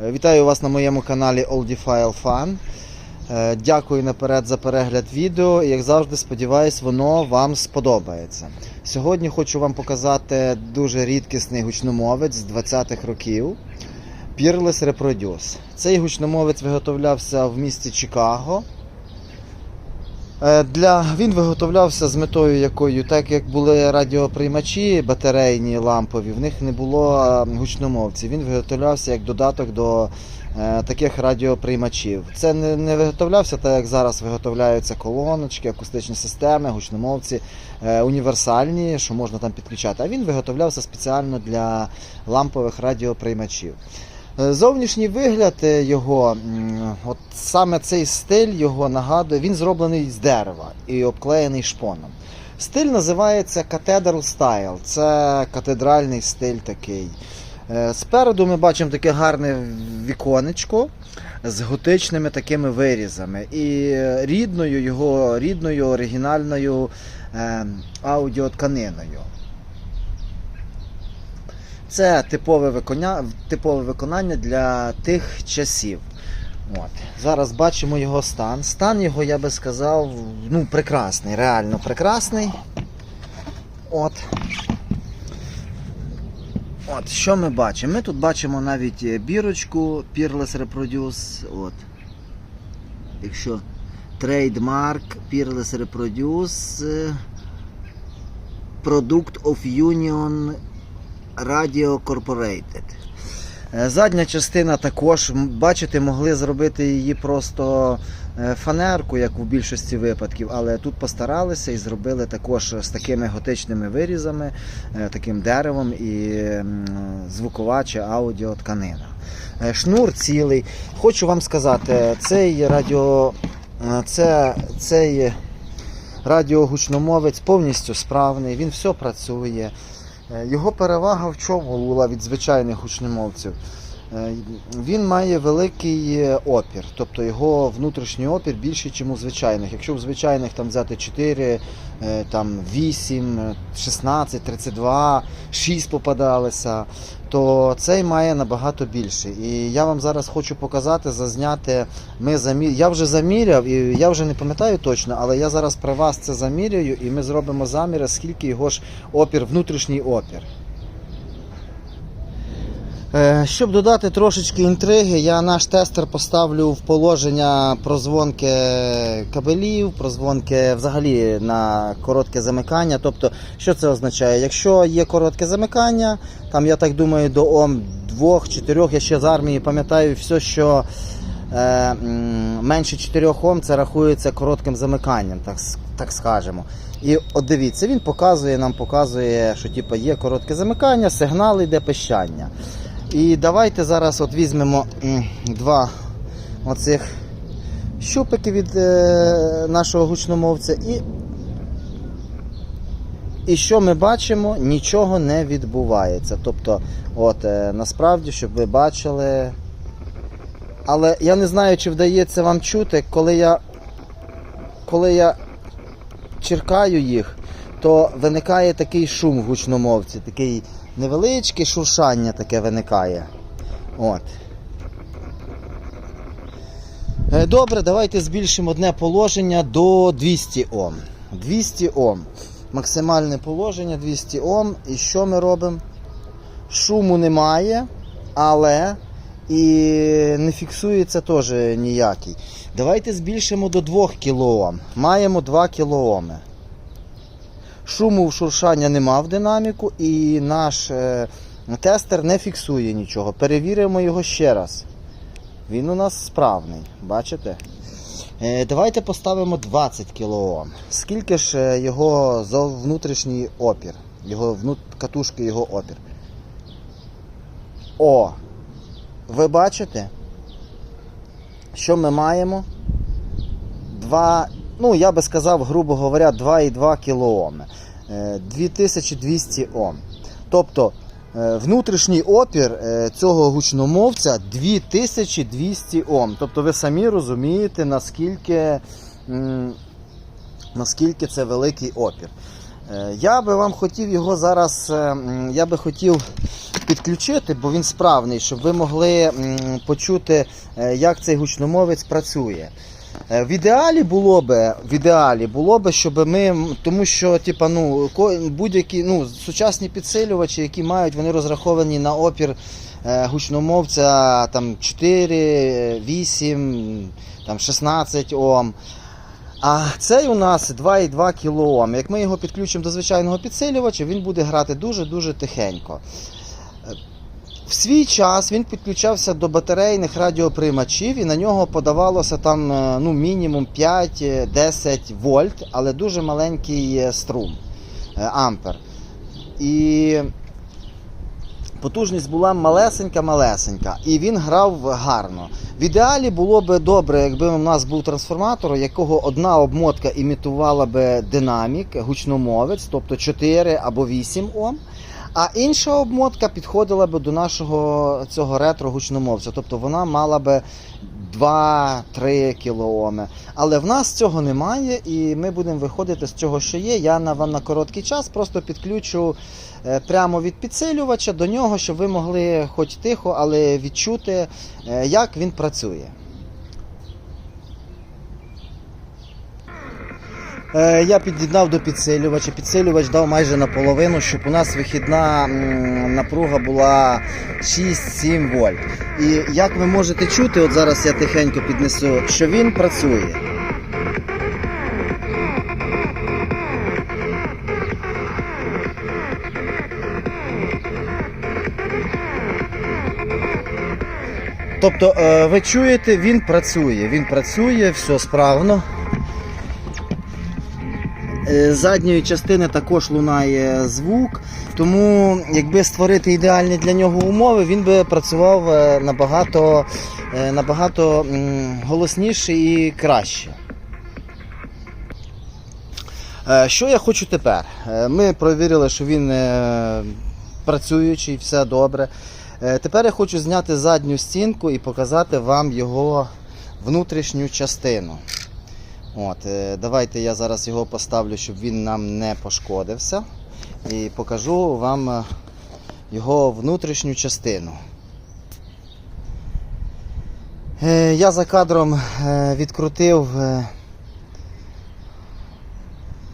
Е, Вітаю вас на моєму каналі Oldifile Fun. Е, Дякую наперед за перегляд відео. Як завжди, сподіваюсь, воно вам сподобається. Сьогодні хочу вам показати дуже рідкісний гучномовець з 20-х років. Peerless Reproduce. Цей гучномовець виготовлявся в місті Чикаго. Е, Для... Він виготовлявся з метою якою, так як були радіоприймачі батарейні лампові, в них не було е, гучномовців. Він виготовлявся як додаток до е, таких радіоприймачів. Це не, виготовлявся так, як зараз виготовляються колоночки, акустичні системи, гучномовці універсальні, що можна там підключати. А він виготовлявся спеціально для лампових радіоприймачів. Е, Зовнішній вигляд е, його, от саме цей стиль його нагадує, він зроблений з дерева і обклеєний шпоном. Стиль називається Cathedral Style. Це катедральний стиль такий. Е, Спереду ми бачимо таке гарне віконечко з готичними такими вирізами. І рідною його рідною оригінальною е, аудіотканиною. Це типове виконання, типове виконання для тих часів. От. Зараз бачимо його стан. Стан його, я би сказав, ну, прекрасний, реально прекрасний. От. От, що ми бачимо? Ми тут бачимо навіть е, бірочку Peerless Reproduce. От. Якщо трейдмарк Peerless Reproduce. е, Product of Union Radio Corporated. Е, Задня частина також, бачите, могли зробити її просто е, фанерку, як у більшості випадків, але тут постаралися і зробили також з такими готичними вирізами, е, таким деревом і звукова чи аудіотканина. Е, Шнур цілий. Хочу вам сказати, цей радіо, це, цей радіогучномовець повністю справний, він все працює. Е, Його перевага в чому була від звичайних гучномовців? Е, Він має великий е, опір, тобто його внутрішній опір більший, ніж у звичайних. Якщо в звичайних там взяти 4, е, там 8, е, 16, 32, 6 попадалися, то цей має набагато більше. І я вам зараз хочу показати, зазняти. Ми замір... Я вже заміряв, і я вже не пам'ятаю точно, але я зараз при вас це заміряю, і ми зробимо заміри, скільки його ж опір, внутрішній опір. Е, Щоб додати трошечки інтриги, я наш тестер поставлю в положення прозвонки кабелів, прозвонки взагалі на коротке замикання. Тобто, що це означає? Якщо є коротке замикання, там я так думаю, до Ом 2-4, я ще з армії пам'ятаю все, що е, менше 4 Ом це рахується коротким замиканням, так, так скажемо. І от дивіться, він показує, нам показує, що типу, є коротке замикання, сигнал йде пищання. І давайте зараз от візьмемо два оцих щупики від е, нашого гучномовця і. І що ми бачимо? Нічого не відбувається. Тобто, от е, насправді, щоб ви бачили. Але я не знаю, чи вдається вам чути, коли я, коли я черкаю їх, то виникає такий шум в гучномовці, такий невеличке шуршання таке виникає. От. Е, Добре, давайте збільшимо одне положення до 200 Ом. 200 Ом. Максимальне положення 200 Ом. І що ми робимо? Шуму немає, але і не фіксується теж ніякий. Давайте збільшимо до 2 кОм. Маємо 2 кОми. Шуму шуршання нема в динаміку, і наш е, тестер не фіксує нічого. Перевіримо його ще раз. Він у нас справний, бачите? Е, давайте поставимо 20 кОм. Скільки ж е, його внутрішній опір? Його катушки його опір. О! Ви бачите? Що ми маємо? 2, ну я би сказав, грубо говоря, 2,2 кОм. 2200 Ом. Тобто е, внутрішній опір е, цього гучномовця 2200 Ом. Тобто ви самі розумієте, наскільки, наскільки це великий опір. Е, Я би вам хотів його зараз, я би хотів підключити, бо він справний, щоб ви могли почути, як цей гучномовець працює. Е, В ідеалі було би, в ідеалі було би, щоб ми, тому що типа, ну, будь-які ну, сучасні підсилювачі, які мають, вони розраховані на опір е, гучномовця там 4, 8, там 16 Ом. А цей у нас 2,2 кОм. Як ми його підключимо до звичайного підсилювача, він буде грати дуже-дуже тихенько. Е, В свій час він підключався до батарейних радіоприймачів і на нього подавалося там е, ну, мінімум 5-10 вольт, але дуже маленький е, струм е, ампер. І потужність була малесенька-малесенька, і він грав гарно. В ідеалі було б добре, якби у нас був трансформатор, якого одна обмотка імітувала би динамік, гучномовець, тобто 4 або 8 Ом. А інша обмотка підходила би до нашого цього ретро гучномовця, тобто вона мала би 2-3 кілооми. Але в нас цього немає, і ми будемо виходити з цього, що є. Я на вам на короткий час просто підключу е, прямо від підсилювача до нього, щоб ви могли хоч тихо, але відчути, е, як він працює. Я під'єднав до підсилювача. Підсилювач дав майже наполовину, щоб у нас вихідна напруга була 6-7 вольт. І як ви можете чути, от зараз я тихенько піднесу, що він працює. Тобто, е, ви чуєте, він працює. Він працює, все справно. Е, задньої частини також лунає звук, тому якби створити ідеальні для нього умови, він би працював е, набагато, е, набагато голосніше і краще. Що я хочу тепер? Ми провірили, що він працюючий, все добре. Тепер я хочу зняти задню стінку і показати вам його внутрішню частину. От, е, давайте я зараз його поставлю, щоб він нам не пошкодився. І покажу вам е, його внутрішню частину. Е, Я за кадром відкрутив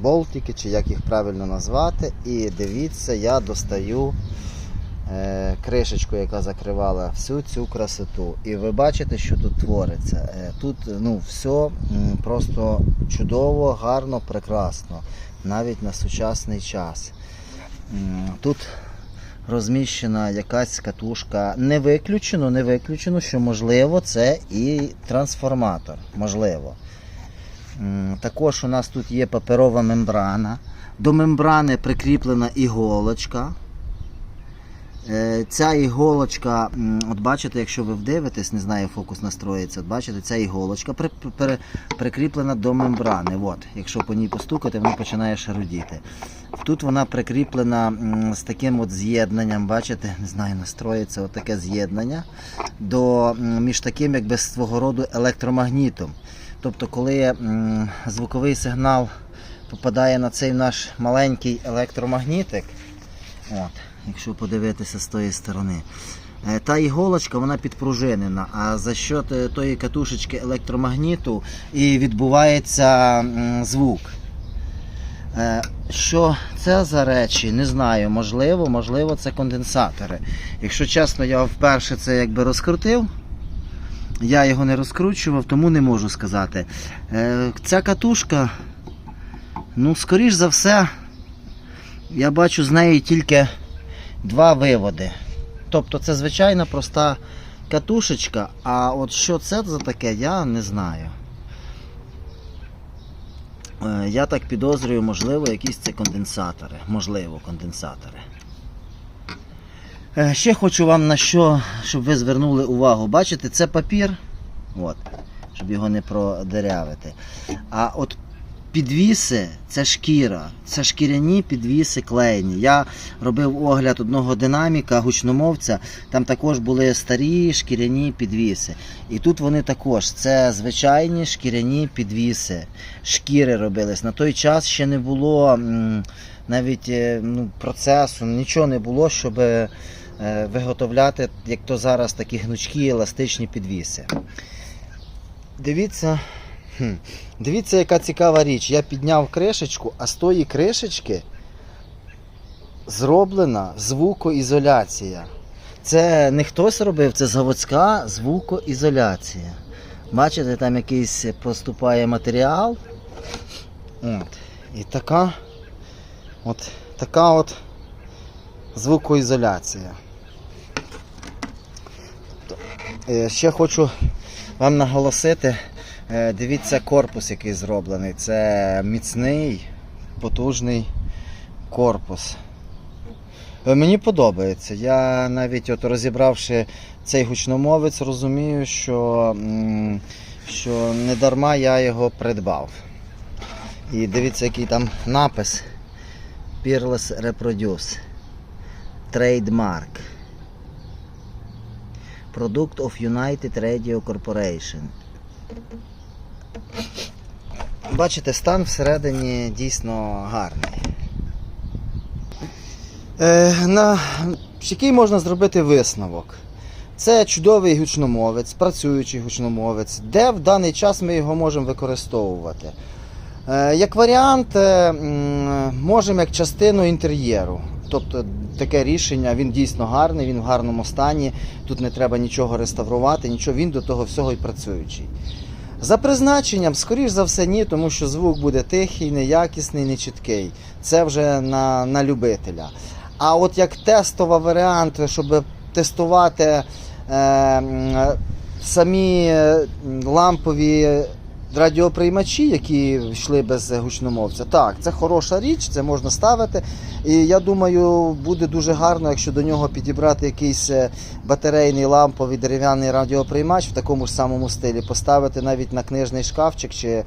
болтики, чи як їх правильно назвати. І дивіться, я достаю кришечку, яка закривала всю цю красоту. І ви бачите, що тут твориться. Е, Тут ну, все просто чудово, гарно, прекрасно, навіть на сучасний час. Тут розміщена якась катушка. Не виключено, не виключено, що можливо це і трансформатор. Можливо. Також у нас тут є паперова мембрана. До мембрани прикріплена іголочка. Е, Ця іголочка, от бачите, якщо ви вдивитесь, не знаю, фокус настроїться, бачите, ця іголочка при, при, прикріплена до мембрани. От, якщо по ній постукати, вона починає шарудіти. Тут вона прикріплена з таким от з'єднанням, бачите, не знаю, настроїться от таке з'єднання до, між таким, якби свого роду електромагнітом. Тобто, коли звуковий сигнал попадає на цей наш маленький електромагнітик, от, якщо подивитися з тої сторони, е, та іголочка вона підпружинена, а за е, тої катушечки електромагніту і відбувається звук. Е, Що це за речі? Не знаю. Можливо, можливо, це конденсатори. Якщо чесно, я вперше це якби розкрутив. Я його не розкручував, тому не можу сказати. Е, Ця катушка, ну, скоріш за все, я бачу з неї тільки два виводи. Тобто це звичайна проста катушечка, а от що це за таке, я не знаю. Е, Я так підозрюю, можливо, якісь це конденсатори. Можливо, конденсатори. Е, Ще хочу вам на що, щоб ви звернули увагу. Бачите, це папір, от, щоб його не продерявити. А от підвіси це шкіра, це шкіряні підвіси клеєні. Я робив огляд одного динаміка, гучномовця, там також були старі шкіряні підвіси. І тут вони також, це звичайні шкіряні підвіси. Шкіри робились. На той час ще не було навіть е, ну, процесу, нічого не було, щоб е, виготовляти, як то зараз, такі гнучкі еластичні підвіси. Дивіться, хм, дивіться, яка цікава річ. Я підняв кришечку, а з тої кришечки зроблена звукоізоляція. Це не хтось робив, це заводська звукоізоляція. Бачите, там якийсь поступає матеріал. От. І така от, така от звукоізоляція. Е, Ще хочу вам наголосити, дивіться корпус, який зроблений. Це міцний, потужний корпус. Е, Мені подобається. Я навіть от розібравши цей гучномовець, розумію, що, що не дарма я його придбав. І дивіться, який там напис Peerless Reproduce. Trademark. Product of United Radio Corporation. Бачите, стан всередині дійсно гарний. Е, на, який можна зробити висновок? Це чудовий гучномовець, працюючий гучномовець, де в даний час ми його можемо використовувати. Е, як варіант, е, можемо як частину інтер'єру. Тобто таке рішення, він дійсно гарний, він в гарному стані. Тут не треба нічого реставрувати, нічого, він до того всього і працюючий. За призначенням, скоріш за все, ні, тому що звук буде тихий, неякісний, нечіткий. Це вже на, на любителя. А от як тестовий варіант, щоб тестувати е, самі е, лампові радіоприймачі, які йшли без гучномовця, так, це хороша річ, це можна ставити. І я думаю, буде дуже гарно, якщо до нього підібрати якийсь е, батарейний ламповий дерев'яний радіоприймач в такому ж самому стилі, поставити навіть на книжний шкафчик чи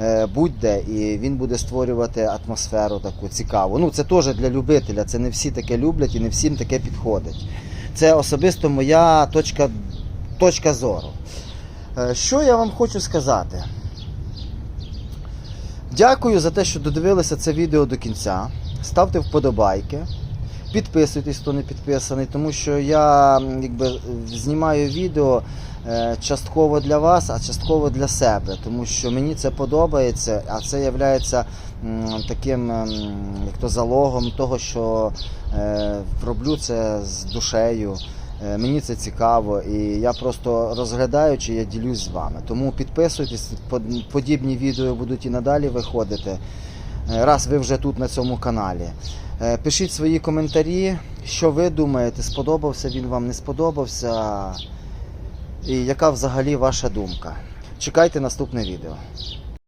е, будь-де, і він буде створювати атмосферу таку цікаву. Ну, це теж для любителя, це не всі таке люблять і не всім таке підходить. Це особисто моя точка, точка зору. Е, Що я вам хочу сказати? Дякую за те, що додивилися це відео до кінця. Ставте вподобайки. Підписуйтесь, хто не підписаний, тому що я якби, знімаю відео е, частково для вас, а частково для себе, тому що мені це подобається, а це є таким як то залогом того, що е, роблю це з душею. Е, Мені це цікаво, і я просто розглядаючи, я ділюсь з вами. Тому підписуйтесь, подібні відео будуть і надалі виходити. Е, Раз ви вже тут на цьому каналі. Е, Пишіть свої коментарі, що ви думаєте, сподобався він вам, не сподобався. І яка взагалі ваша думка? Чекайте наступне відео.